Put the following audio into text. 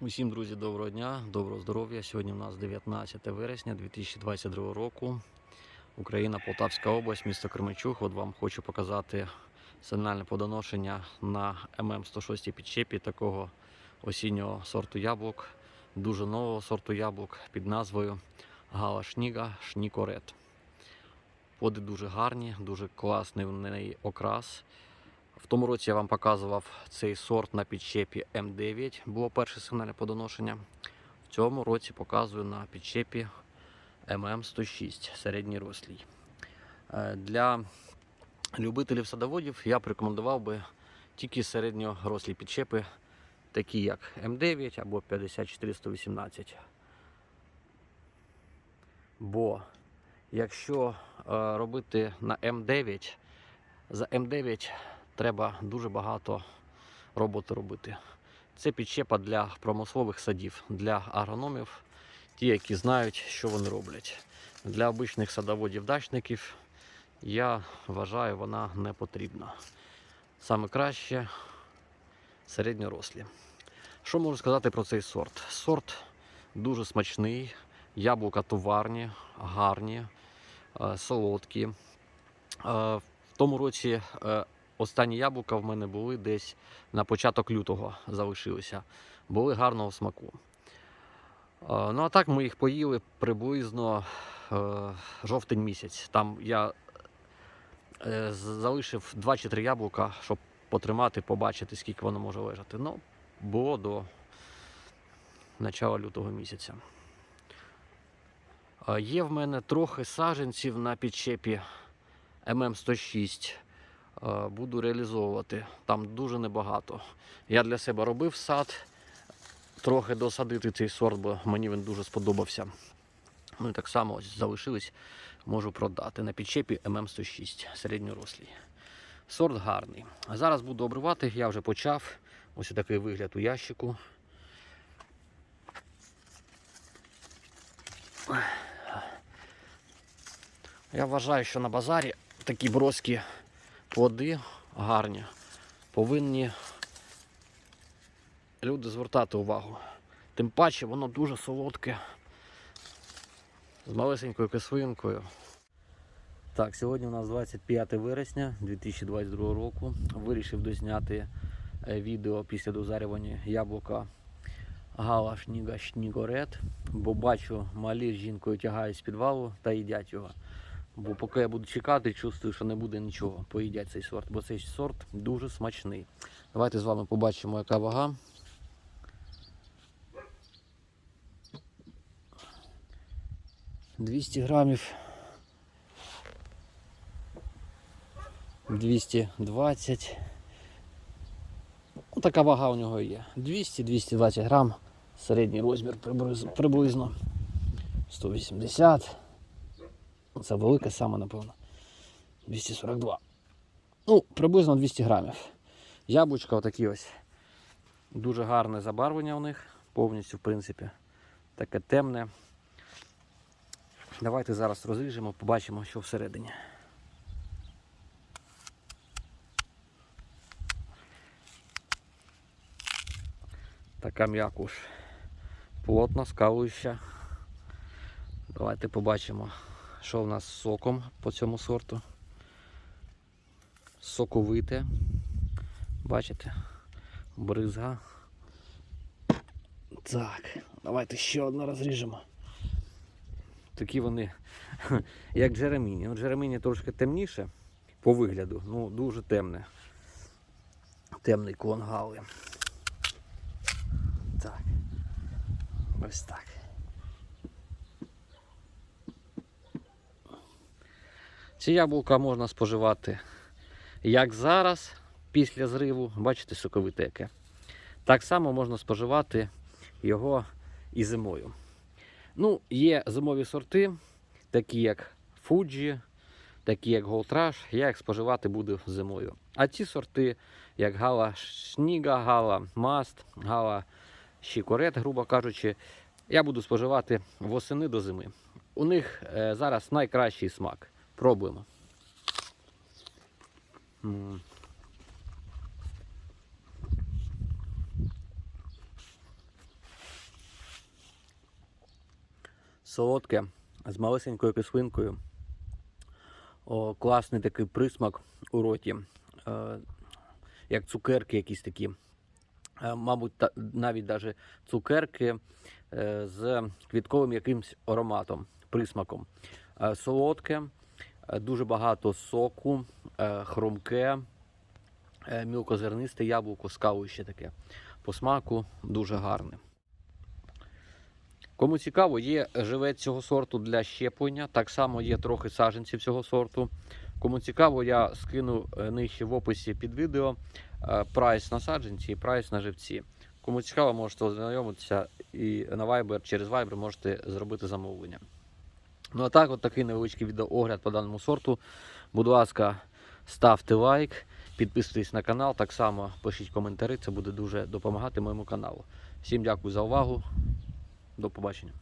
Усім, друзі, доброго дня, доброго здоров'я. Сьогодні у нас 19 вересня 2022 року. Україна, Полтавська область, місто Кременчуг. От вам хочу показати сигнальне подоношення на ММ106 підчепі такого осіннього сорту яблук, дуже нового сорту яблук під назвою Гала Шніга Шнікорет. Поди дуже гарні, дуже класний в неї окрас. В тому році я вам показував цей сорт на підчепі М9, було перше сигнальне подоношення. В цьому році показую на підчепі ММ106 середній рослій. Е, Для любителів садоводів я б рекомендував би тільки середньорослі підчепи, такі як М9 або 54118. Бо якщо е, робити на М9, за М9 треба дуже багато роботи робити. Це підчепа для промислових садів, для агрономів, ті, які знають, що вони роблять. Для обичних садоводів-дачників я вважаю, вона не потрібна. Саме краще середньорослі. Що можу сказати про цей сорт? Сорт дуже смачний, яблука товарні, гарні, е, солодкі. Е, В тому році е, Останні яблука в мене були десь на початок лютого залишилися. Були гарного смаку. Е, Ну а так ми їх поїли приблизно е, жовтень місяць. Там я е, залишив 2 чи 3 яблука, щоб потримати, побачити, скільки воно може лежати. Ну, було до начала лютого місяця. Є в мене трохи саджанців на підчепі ММ106 е, буду реалізовувати. Там дуже небагато. Я для себе робив сад, трохи досадити цей сорт, бо мені він дуже сподобався. Ну і так само ось залишились, можу продати на підчепі ММ106 середньорослій. Сорт гарний. Зараз буду обривати, я вже почав. Ось такий вигляд у ящику. Я вважаю, що на базарі такі броски плоди гарні, повинні люди звертати увагу. Тим паче воно дуже солодке, з малесенькою кислинкою. Так, сьогодні у нас 25 вересня 2022 року. Вирішив дозняти е, відео після дозарювання яблука Гала Шніга Шнігорет, бо бачу, малі з жінкою тягають з підвалу та їдять його. Бо поки я буду чекати, чувствую, що не буде нічого. Поїдять цей сорт, бо цей сорт дуже смачний. Давайте з вами побачимо, яка вага. Двісті грамів. 220. Ну, така вага у нього є. 200-220 грам. Середній розмір приблизно- приблизно 180. Це велике саме, напевно. 242. Ну, приблизно 200 грамів. Яблучка отакі ось. Дуже гарне забарвлення у них. Повністю, в принципі. Таке темне. Давайте зараз розріжемо, побачимо, що всередині. Така м'якуш. Плотна, скалуюча. Давайте побачимо, що в нас з соком по цьому сорту. Соковите. Бачите? Бризга. Так, давайте ще одне розріжемо. Такі вони, як Джереміні. Ну, Джереміні трошки темніше по вигляду, ну дуже темне. Темний клон гали. Так. Ось так. Ці яблука можна споживати як зараз, після зриву, бачите, соковите яке. Так само можна споживати його і зимою. Ну, є зимові сорти, такі як Fuji, такі як Rush, я їх споживати буду зимою. А ці сорти, як Гала Шніга, Гала Маст, Гала Щікорет, грубо кажучи, я буду споживати восени до зими. У них е, зараз найкращий смак. Пробуємо. Солодке, з малесенькою кислинкою. О, Класний такий присмак у роті, е, як цукерки якісь такі. Е, мабуть, та, навіть даже цукерки е, з квітковим якимсь ароматом, присмаком. Е, солодке дуже багато соку, е, хрумке, е, мілкозернисте яблуко з ще таке. По смаку дуже гарне. Кому цікаво, є живець цього сорту для щеплення. Так само є трохи саджанців цього сорту. Кому цікаво, я скину е, нижче в описі під відео е, прайс на саджанці і прайс на живці. Кому цікаво, можете ознайомитися і на Viber, через Viber можете зробити замовлення. Ну а так, от такий невеличкий відеоогляд по даному сорту. Будь ласка, ставте лайк, підписуйтесь на канал, так само пишіть коментарі, це буде дуже допомагати моєму каналу. Всім дякую за увагу. До побачення.